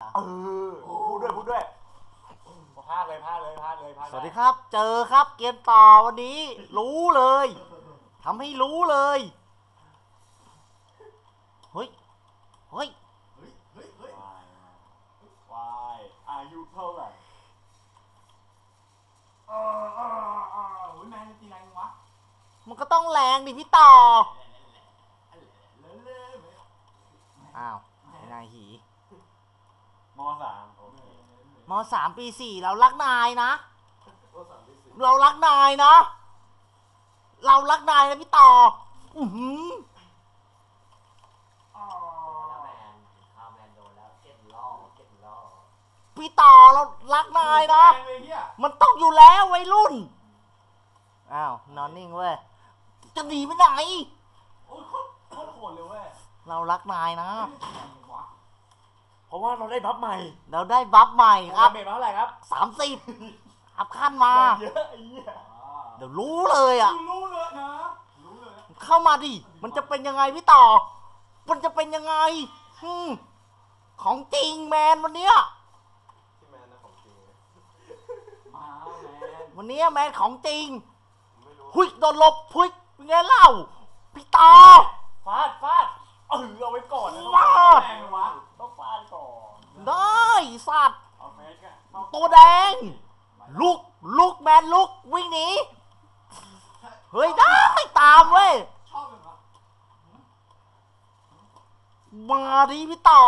เออพูดด้วยพูดด้วยพากเลยพากเลยพากเลยพากสวัสดีครับ เจอครับเกมต่อวันนี้ รู้เลยทำให้รู้เลยเฮ้ยเฮ้ยวายวายอายุเท่าไหร่เออเออเออโอ้ยแมนตีแรงวะมันก็ต้องแรงดิพี่ต่อเล่นเล่นอ้าวไอ้นายหี มสามโอเคมสามปีสี่เรารักนายนะ เรารักนายนะ เรารักนายนะพี่ต่ออือหืออ๋อแล้วแมนข้าวแมนโดนแล้วเก็บล่อเก็บล่อพี่ต่อเรารักนายนะแรงเลยเฮียมันต้องอยู่แล้ววัยรุ่น อ้าว นอนนิ่งเว้ย จะหนีไปไหน โอ้ยโคตรโคตรโหดเลยเว้ย เรารักนายนะวะ เพราะว่าเราได้บัฟใหม่เราได้บัฟใหม่คครัรับบเบรกเท่าไหร่ครับสามสิบอัพขั้นมา เยอะไอ้เหี้ยเดี๋ยวรู้เลยอะรู้เลยนะรู้เลยนะเข้ามาดิ มันจะเป็นยังไงพี่ต่อ มันจะเป็นยังไงอืมของจริงแมนวันเนี้ยมาแมนวันเนี้ยแมนของจริงหุยโดนหลบหุยเป็นไงเล่า พี่ต่อ ฟาดฟาดเออเอาไว้ก่อนนะ ฟาด แรงวะ ต้องฟาดก่อน ได้สัตว์ เอาเฟสกันเอา ตัวแดง ลุก ลุกแมนลุก วิ่งหนี เฮ้ยได้ตามเว้ย ชอบเลยปะ มาดิพี่ต่อ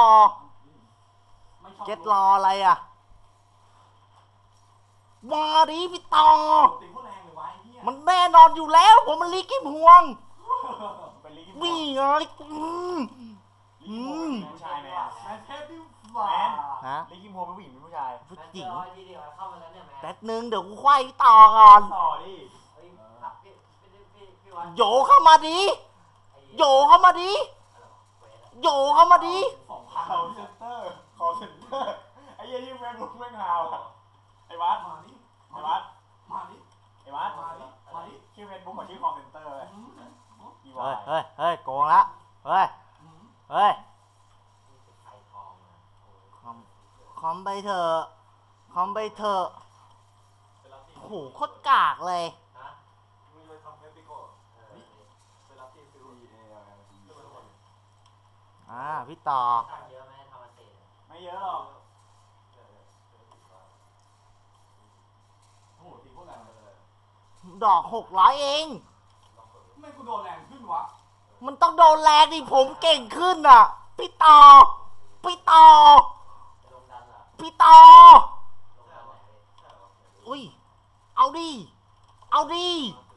ไม่ชอบเจ็ดรออะไรอะ มาดิพี่ต่อตีโคตรแรงเลยวะไอ้เฮียมันแน่นอนอยู่แล้ว ผมมันลีกิมห่วงเป็นลิงนี่ไงอืมลิงโมเป็นผู้ชายไหมอะแมนเทพดิว่าฮะลิงโมเป็นผู้หญิงเป็นผู้ชายผู้แมนหญิงเจอร้อยทีเดียวเข้ามาแล้วเนี่ยแมนแป๊บนึงเดี๋ยวกูควายพี่ต่อก่อนต่อดิเฮ้ยครับพี่พี่พี่พี่วัดโยเข้ามาดิไอ้โยเข้ามาดิ โยเข้ามาดิสองพันคอเซ็นเตอร์คอเซ็นเตอร์ไอ้เหี้ยที่แม่งลุกแม่งหาวอะไอ้วัดมาดิไอ้วัดมาดิไอ้วัดมาดิมาดิชื่อเฟซบุ๊กกับชื่อคอเซ็นเตอร์เลยอืมอีวาเฮ้ยยเฮ้ยเฮ้ยโกงละเฮ้ยอืมเฮ้ยนี่คือไข่ทองนะโอ้ยคอมคอมไปเถอะคอมไปเถอะโอ้โหโคตรกากเลย ฮะ มึงเลยทำเอพิโก้ เออนี่ ไปรับที่ฟิว อ่าพี่ต่อ ตังค์เยอะไหมทำมาเสร็จไม่เยอะหรอกโอ้โหตีโคตรแรงเลยดอกหกร้อยเอง ทำไมกูโดนแรงขึ้นวะมันต้องโดนแรงดิผมเก่งขึ้นอะ พี่ต่อ พี่ต่อจะลงดันเหรอพี่ต่อลงดันไหนพี่อุ้ย เอาดิ เอาดิ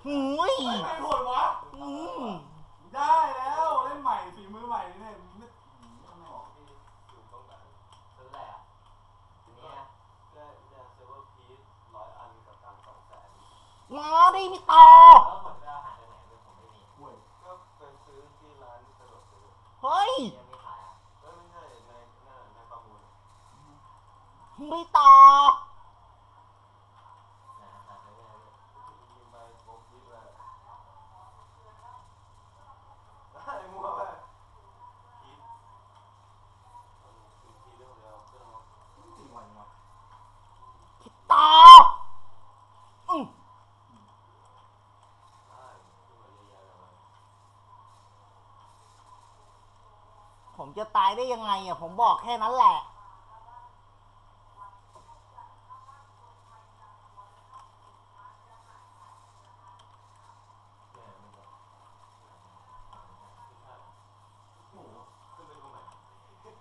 หุยไม่ไม่โหดวะ อืมได้แล้วเล่นใหม่ฝีมือใหม่นี่เนี่ยไม่ทำไมบอก ซื้ออะไรอะเนี่ย มาดิพี่ต่อแล้วหมดไปเอาหายไปไหนเป็นผมไม่มีป่วยเฮ้ยยังไม่ขายอะพี่ต่อ นะหายไปไหนพี่ จริงวันวะ พี่ต่ออืมผม จะตายได้ยังไงอะผมบอกแค่นั้นแหละ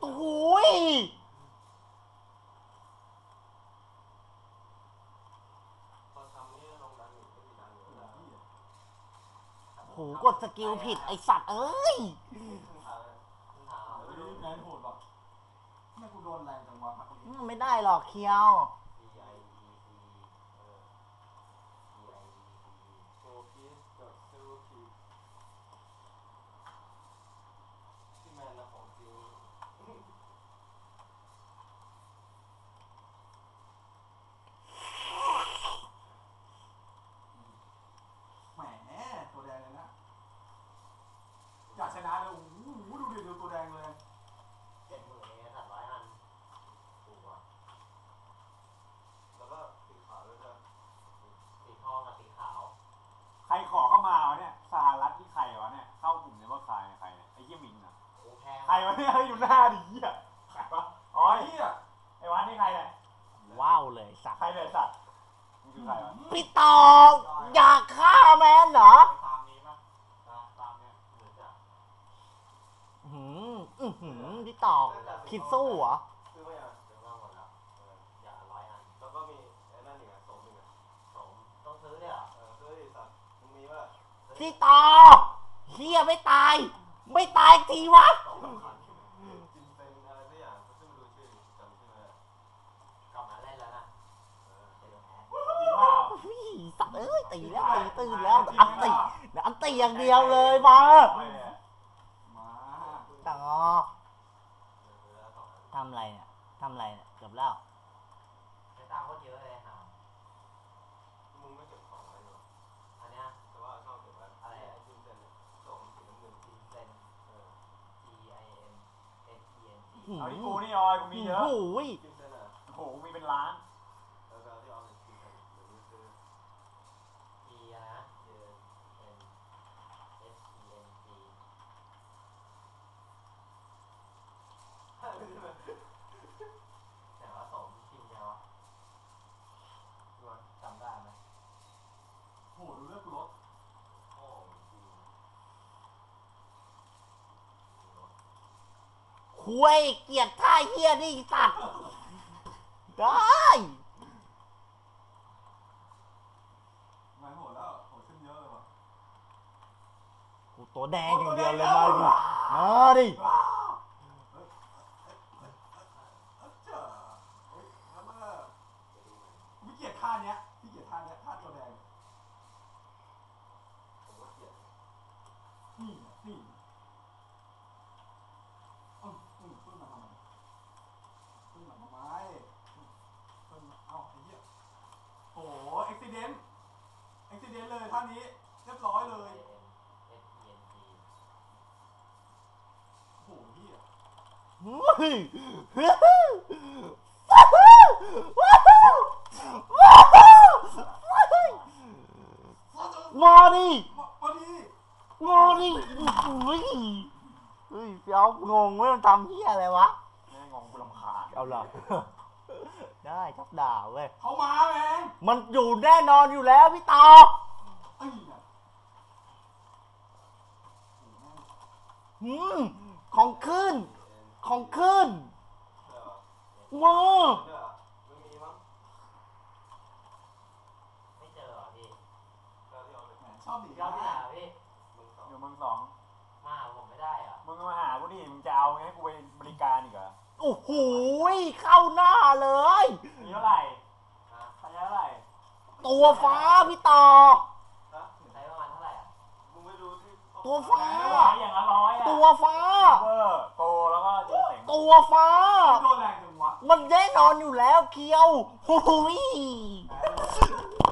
โอ้ยโหกดสกิลผิดไอสัตว์ เอ้ย ถาม เฮ้ยแมน โหดว่ะทำไมกูโดนแรงจังวะพักนี้ไม่ได้หรอกเคียว D I E C เออ D I E C แหมตัวแดงเลยนะ อยากชนะเลยโอ้โหดูดิดูตัวแดงเลย เจ็ดหมื่นเองสัตว์ร้อยอัน ใครวะพี่ต่ออยากฆ่าแมนเหรอตามนี้ป่ะนะตามเนี้ยเหมือนจะหืมอื้อหือพี่ต่อคิดสู้เหรอซื้อมาอย่างซื้อมาหมดแล้วเอออย่าร้อยอันแล้วก็มีไอ้นั่นอีกอะสองหนึ่งอะสมต้องซื้อเนี่ยเหรอเออซื้อดิสัตว์มึงมีป่ะพี่ต่อเฮียไม่ตาย ไม่ตายทีวะจินเซนอะไรสักอย่างซึ่งไม่รู้ชื่อจำชื่อไม่ได้ กลับมาเล่นแล้วนะ เออ เดี๋ยวแพ้ จริงเปล่า อุ้ยสั ตว์เอ้ยตีแล้วตีตื่นแล้วอันตีเดี๋ยวอันตีอย่างเดียวเลยมาไม่เนี่ยมาต่อซื้อแล้วสองอันทำอะไรเนี่ยทำอะไรเนี่ยเกือบแล้วใช้ตังค์โคตรเยอะเลยหามึงไม่เก็บของไว้หรออันเนี้ยแต่ว่าชอบเก็บไว้อะไรไอ้จินเซนเนี่ยสองสีน้ำเงินจินเซนเออ G I N S E N G เอาที่กูนี่ออยกูมีเยอะโอ้ยจินเซนอะโอ้โหกูมีเป็นล้าน เออแล้วที่เอาเป็นจินเซนเดี๋ยวนี้ซื้อ G อะไรนะ N N S E N G แต่ว่าสมพิมพ์ยังวะจำได้ไหม โหดูเลือกรถ โอ้จริง คุยเกลียดท่าเฮียนี่สัตว์ได้ไม่โหดแล้วโหดขึ้นเยอะเลยว่ะ กูตัวแดงอย่างเดียวเลยมาดิมาดิ เจ๋อเฮ้ยแล้วมันพี่เกียรท่าเนี้ยพี่เกียรท่าเนี้ยท่าตัวแดง ผมก็เกลียด นี่นี่อืมอืมขึ้นมาทำไมขึ้นมาทำไมขึ้นมาเอ้าไอ้เหี้ยโอ้โหอุบิเหตุอุบิเหตุเลยท่านี้เรียบร้อยเลย A N S E N G โอ้โหเหี้ย มาดิมาดีมาดิเฮ้ยเฮ้ยเปียวงงว่ามันทำเฮียอะไรวะ แม่งงกูรำคาญเอาเหรอได้ชอบด่าเว้ย เขามาแมงมันอยู่แน่นอนอยู่แล้วพี่ต่อเอ้ยน่ะโอ้โหแม่งหืม ของขึ้น ของขึ้นเออมาเด้อไม่มีมั้งไม่เจอเหรอพี่เราที่เอาไปแหมชอบหนีเราที่ไหนอะพี่มึงสองอยู่เมืองสองมาหาผมไม่ได้เหรอมึงก็มาหากูดิมึงจะเอาไงให้กูไปบริการอีกเหรอโอ้โหเข้าหน้าเลย มีเท่าไหร่ฮะ ใช้เท่าไหร่ ตัวฟ้าพี่ต่อ ตัวฟ้า ไม่ไหวอย่างละร้อยอะตัวฟ้า เวอร์โกแล้วก็จีเสงตัวฟ้า โดนแรงจังวะ มันแน่นอนอยู่แล้วเคียวโอ้ยแ